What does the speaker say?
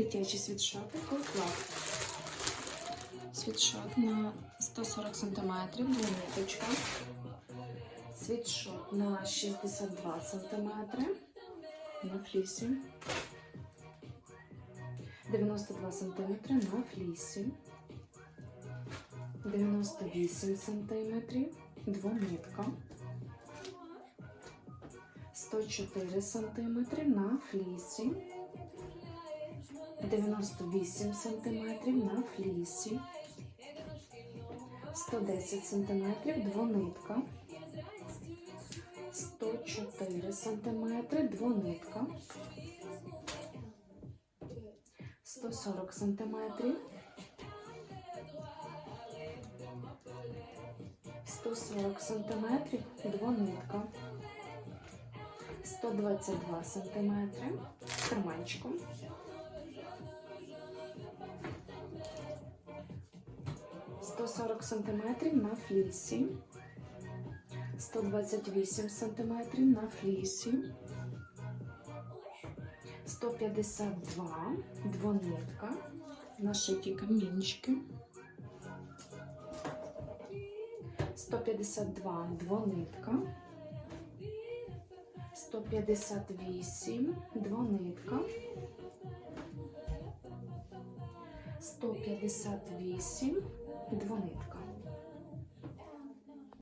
Дитячі світшоти Коклав. Світшот на 140 см, двониточка. Світшот на 62 см на флісі. 92 см на флісі. 98 см двонитка. 104 см на флісі. 98 см на флісі. 110 см двонитка. 104 см двонитка. 140 см. 140 см двонитка. 122 см з карманчиком. 140 см на флісі. 128 см на флісі. 152 двонитка. Нашиті камінчики. 152 двонитка. 158 двонитка. 158 двонитка.